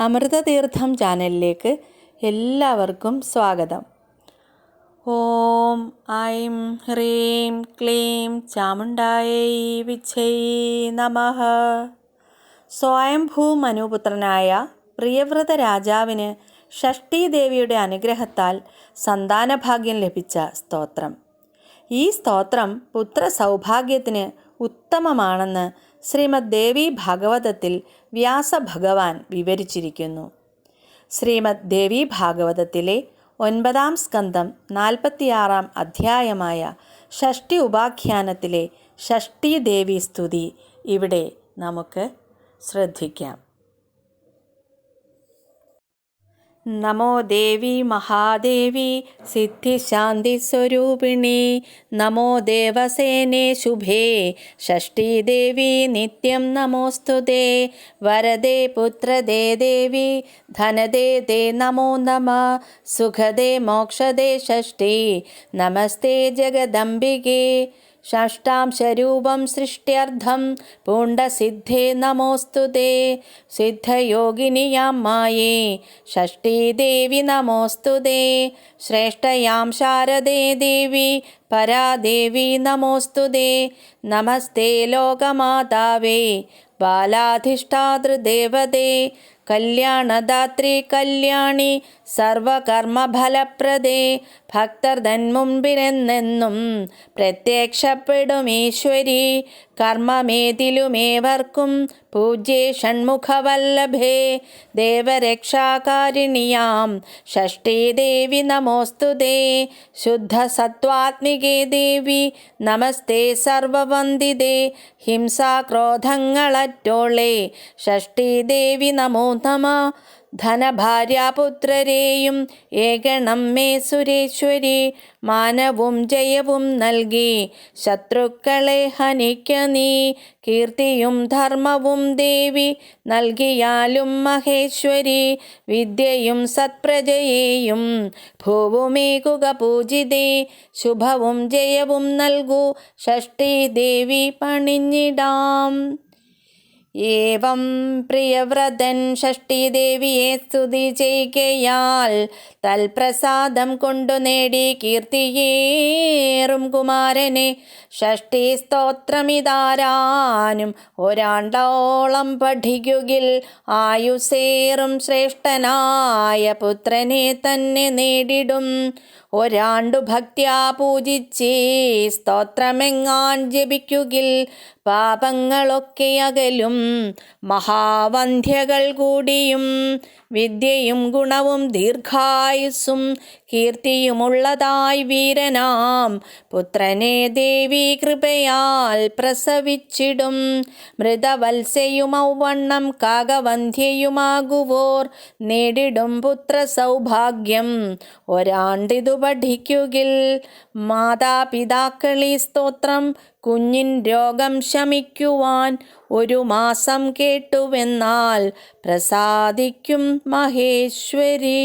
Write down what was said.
അമൃതതീർത്ഥം ചാനലിലേക്ക് എല്ലാവർക്കും സ്വാഗതം. ഓം ഐം ഹ്രീം ക്ലീം ചാമുണ്ടായൈ വിച്ഛൈ നമഃ. സ്വയംഭൂ മനുപുത്രനായ പ്രിയവ്രത രാജാവിന് ഷഷ്ഠീ ദേവിയുടെ അനുഗ്രഹത്താൽ സന്താനഭാഗ്യം ലഭിച്ച സ്തോത്രം. ഈ സ്തോത്രം പുത്ര സൗഭാഗ്യത്തിന് ഉത്തമമാണെന്ന് ശ്രീമദ് ദേവി ഭാഗവതത്തിൽ വ്യാസഭഗവാൻ വിവരിച്ചിരിക്കുന്നു. ശ്രീമദ് ദേവി ഭാഗവതത്തിലെ ഒൻപതാം സ്കന്ധം നാൽപ്പത്തിയാറാം അധ്യായമായ ഷഷ്ടി ഉപാഖ്യാനത്തിലെ ഷഷ്ടി ദേവി സ്തുതി ഇവിടെ നമുക്ക് ശ്രദ്ധിക്കാം. നമോ ദേവി മഹാദേവി സിദ്ധിശാന്തിസ്വരൂപിണി നമോ ദേവസേനേ ശുഭേ. ഷഷ്ഠീദേവി നിത്യം നമോസ്തുതേ വരദേ പുത്രദേ ദേവി ധനദേ ദേ നമോ നമ. സുഖദേ മോക്ഷദേ ഷഷ്ടി നമസ്തേ ജഗദംബികേ. ഷഷ്ടാംശരൂപം സൃഷ്ട്യർത്ഥം. പൂണ്ടസിദ്ധേ നമോസ്തു തേ. സിദ്ധയോഗിനിയാം മായേ. ഷഷ്ഠീദേവി നമോസ്തു തേ. ശ്രേഷ്ഠയാം ശാരദേ ദേവി. പരാദേവി നമോസ്തു തേ. നമസ്തേ ലോകമാതാവേ. ബാലാധിഷ്ഠാതൃദേവതേ. കല്യാണദാത്രി കല്യാണി സർവകർമ്മഫലപ്രദേ. ഭക്തർ തന്മുമ്പിനെന്നെന്നും പ്രത്യക്ഷപ്പെടും ഈശ്വരി. കർമ്മമേതിലുമേവർക്കും പൂജ്യേ ഷൺമുഖവല്ലഭേ. ദേവരക്ഷാകാരിണിയാം ഷഷ്ഠീദേവി നമോസ്തുതേ ശുദ്ധസത്വാത്മികേ ദേവി നമസ്തേ സർവവന്ദിതേ. ഹിംസാക്രോധങ്ങളറ്റോളെ ഷഷ്ഠീദേവി നമോ നമ ധനഭാര്യാപുത്രരെയും ഏകണം മേ സുരേശ്വരി മാനവും ജയവും നൽകി. ശത്രുക്കളെ ഹനിക്ക നീ കീർത്തിയും ധർമ്മവും ദേവി നൽകിയാലും മഹേശ്വരി വിദ്യയും സത്പ്രജയെയും ഭൂവുമേകുക പൂജിതേ ശുഭവും ജയവും നൽകൂ ഷഷ്ടി ദേവി പണിഞ്ഞിടാം. ഏവം പ്രിയവ്രതൻ ഷഷ്ടിദേവിയെ സ്തുതി ചെയ്കയാൽ തൽപ്രസാദം കൊണ്ടു നേടി കീർത്തിയേറും കുമാരനെ. ഷഷ്ടി സ്തോത്രമിതാരാനും ഒരാണ്ടോളം പഠിക്കുകിൽ ആയുസേറും ശ്രേഷ്ഠനായ പുത്രനെ തന്നെ നേടിടും. ഒരാണ്ടു ഭക്ത്യാ പൂജിച്ചേ സ്തോത്രമെങ്ങാൻ ജപിക്കുകിൽ പാപങ്ങളൊക്കെ അകലും മഹാവന്ധ്യകൾ കൂടിയും വിദ്യയും ഗുണവും ദീർഘായുസ്സും കീർത്തിയുമുള്ളതായി വീരനാം. പുത്രനെ ദേവി കൃപയാൽ പ്രസവിച്ചിടും. മൃതവത്സയുമൗവണ്ണം കാകവന്ധ്യയുമാകുവോർ നേടിടും പുത്ര സൗഭാഗ്യം ഒരാണ്ടിതു പഠിക്കുകിൽ മാതാപിതാക്കളി സ്തോത്രം കുഞ്ഞിൻ രോഗം ശമിക്കുവാൻ ഒരു മാസം കേട്ടുവെന്നാൽ പ്രസാദിക്കും മഹേശ്വരി.